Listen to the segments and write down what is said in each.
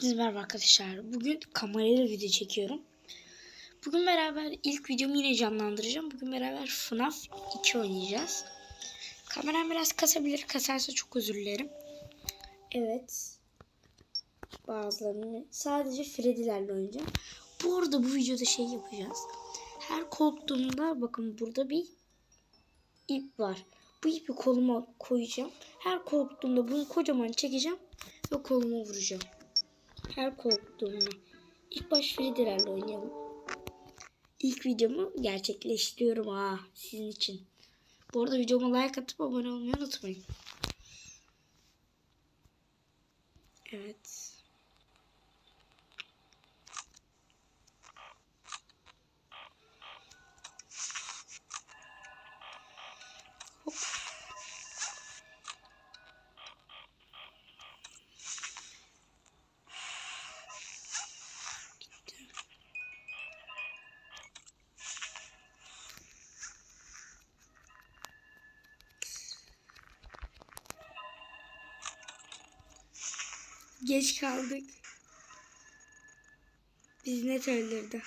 Hepinize merhaba arkadaşlar. Bugün kamerayla video çekiyorum. Bugün beraber ilk videomu yine canlandıracağım. Bugün beraber FNAF 2 oynayacağız. Kameram biraz kasabilir. Kasarsa çok özür dilerim. Evet. Bazılarını sadece Freddy'lerle oynayacağım. Bu arada bu videoda şey yapacağız. Her korktuğumda bakın burada bir ip var. Bu ipi koluma koyacağım. Her korktuğumda bunu kocaman çekeceğim ve koluma vuracağım. Her korktuğumda. İlk baş Freddy'lerle oynayalım. İlk videomu gerçekleştiriyorum ha sizin için. Bu arada videoma like atıp abone olmayı unutmayın. Evet. Geç kaldık. Biz net öldürdü.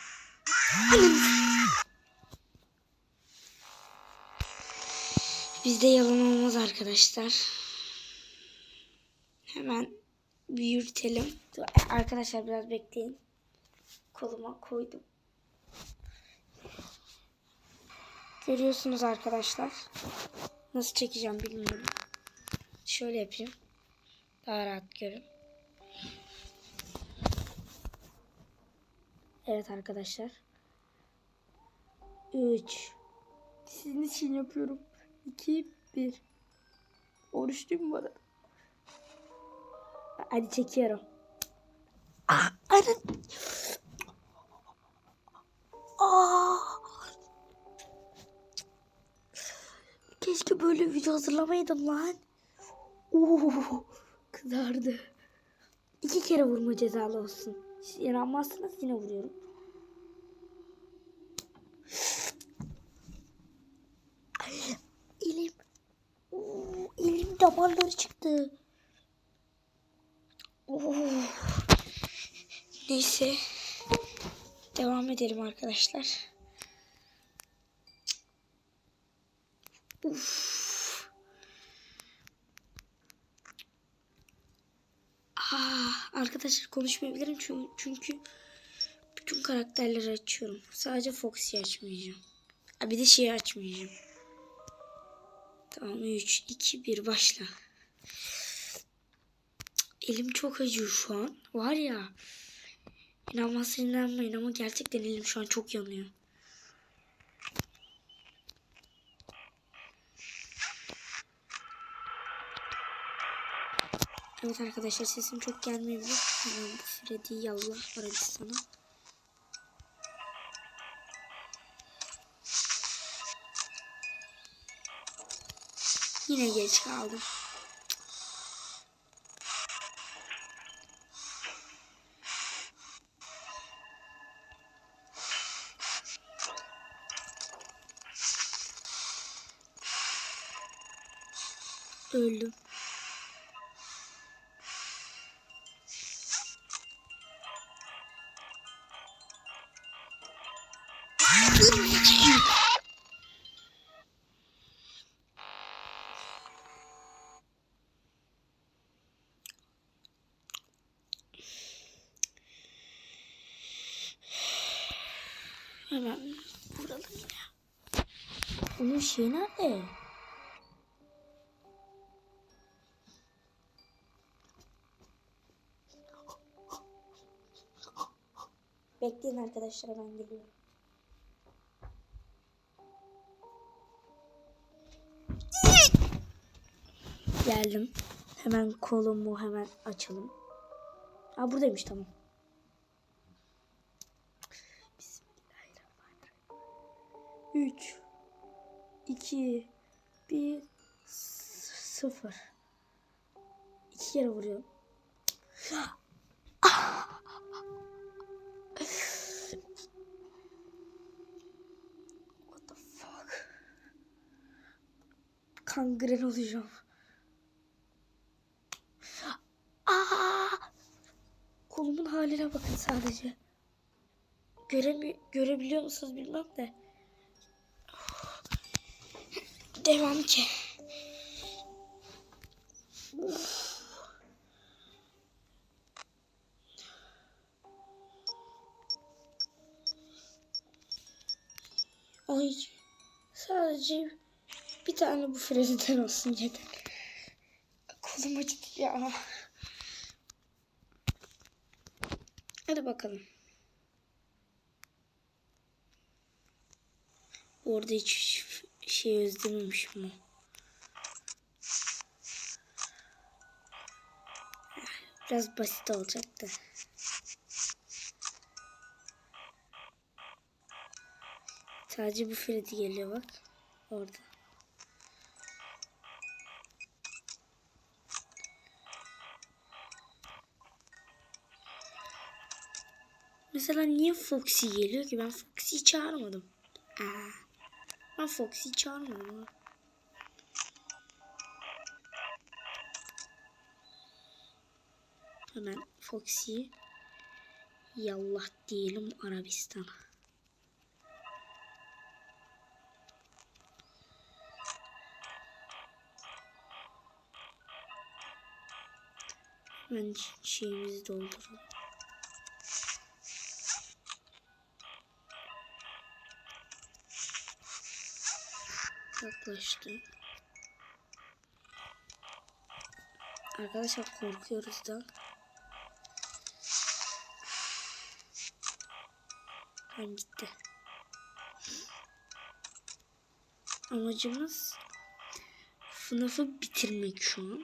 Bizde yalan olmaz arkadaşlar. Hemen büyütelim. Arkadaşlar biraz bekleyin. Koluma koydum. Görüyorsunuz arkadaşlar. Nasıl çekeceğim bilmiyorum. Şöyle yapayım. Daha rahat görün. Evet arkadaşlar. 3 Sizin için yapıyorum. 2 1 Oruçluyum bu arada. Hadi çekiyorum. Aa, anam. Aa. Keşke böyle video hazırlamaydım lan. Oo, kızardı. İki kere vurma cezalı olsun. Siz inanmazsınız yine vuruyorum. Elim. Oo, elim damarları çıktı. Oo. Neyse. Devam edelim arkadaşlar. Uf. Aa, arkadaşlar konuşmayabilirim çünkü, çünkü bütün karakterleri açıyorum. Sadece Foxy'yi açmayacağım. Ha, bir de şeyi açmayacağım. Tamam 3, 2, 1 başla. Elim çok acıyor şu an. Var ya. İnanmazsan inanmayın ama gerçekten elim şu an çok yanıyor. Evet arkadaşlar sesim çok gelmeyebilir. Hemen Freddy yallah Arabistan'a. Yine geç kaldım. Öldüm. Hemen vuralım yine. Onun şeyi nerede? Bekleyin arkadaşlar ben geliyorum. Geldim. Hemen kolumu hemen açalım. Aa buradaymış tamam. Bismillahirrahmanirrahim. 3 2 1 0 İki kere vuruyorum. What the fuck? Kangren olacağım. Aa! Kolum bakın sadece. Göremi görebiliyor musunuz bilmem de. Devam ki. Ay sadece bir tane bu Freddy'den olsun yeter. Kolum acıdı ya. Bakalım. Orada hiç şey özlememişim o. Biraz basit olacaktı. Sadece bu Freddy geliyor bak. Orada. Mesela niye Foxy geliyor ki? Ben Foxy'yi çağırmadım. Aa, ben Foxy'yi çağırmadım. Hemen Foxy'yi yallah diyelim Arabistan'a. Hemen şeyimizi dolduralım. Yaklaştı. Arkadaşlar korkuyoruz da. Ben gitti. Amacımız FNAF'ı bitirmek şu an.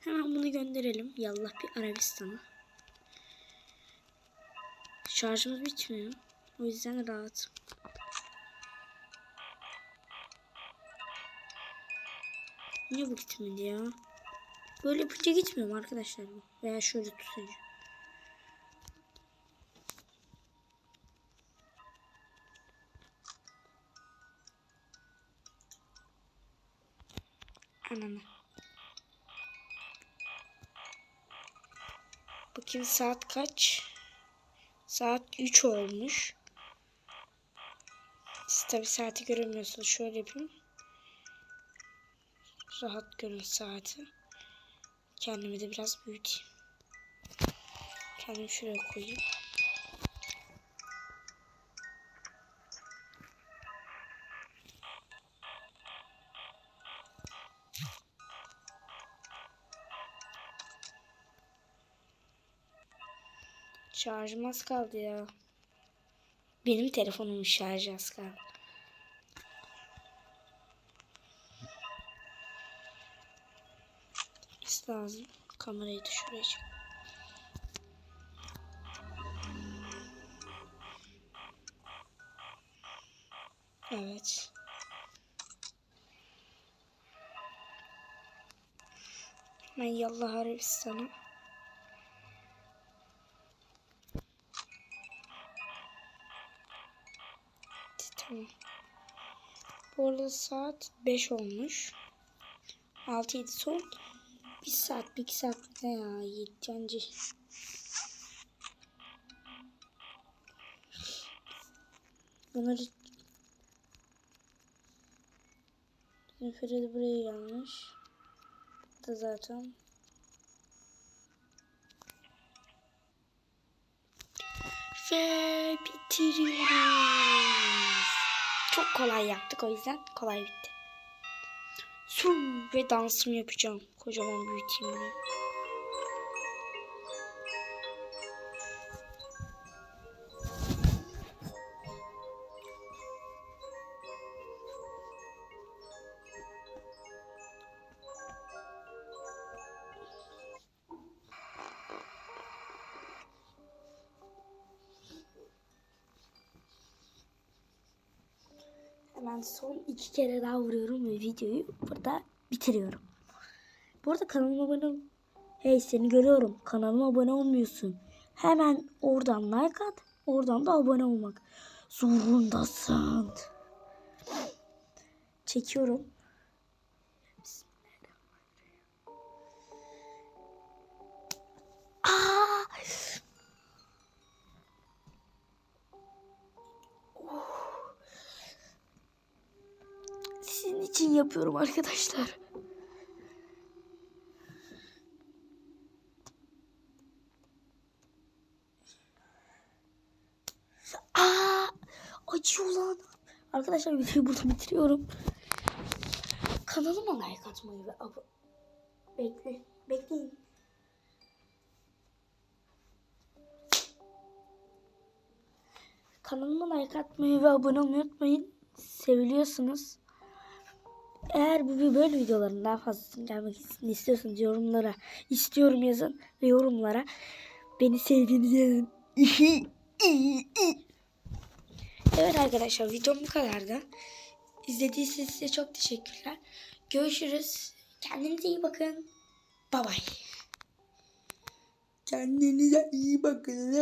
Hemen bunu gönderelim. Yallah bir Arabistan'a. Şarjımız bitmiyor. O yüzden rahat. Niye bu gitmedi ya? Böyle yapınca gitmiyor mu arkadaşlar? Veya şöyle tutunca. Ananı. Bakayım saat kaç? Saat 3 olmuş. Siz tabi saati göremiyorsunuz. Şöyle yapayım. Rahat görün saati. Kendimi de biraz büyüteyim. Kendimi şuraya koyayım. Şarjım az kaldı ya. Benim telefonumun şarjı az kaldı. Gitmesi lazım. Kamerayı düşüreceğim. Evet. Ben yallah Arabistan'a. Bu arada saat 5 olmuş. 6-7 son. 1 saat, 1 saat ne ya? Yeteceğince. Bunları Nefret buraya gelmiş. Da zaten Ve bitiriyoruz. Çok kolay yaptık o yüzden kolay bitti. Su ve dansımı yapacağım. Kocaman büyüteyim bunu. Hemen son iki kere daha vuruyorum ve videoyu burada bitiriyorum. Bu arada kanalıma abone ol. Hey seni görüyorum. Kanalıma abone olmuyorsun. Hemen oradan like at. Oradan da abone olmak zorundasın. Çekiyorum. İçin yapıyorum arkadaşlar. Aa, acıyor lan. Arkadaşlar videoyu burada bitiriyorum. Kanalıma like atmayı ve abone... Bekle, bekleyin. Kanalıma like atmayı ve abone olmayı unutmayın. Seviliyorsunuz. Eğer bu böyle videoların daha fazlasını gelmesini istiyorsanız yorumlara istiyorum yazın ve yorumlara beni sevdiğinizi yazın. evet arkadaşlar videom bu kadardı. İzlediğiniz size çok teşekkürler. Görüşürüz. Kendinize iyi bakın. Bye bye. Kendinize iyi bakın.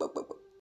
Bye bye.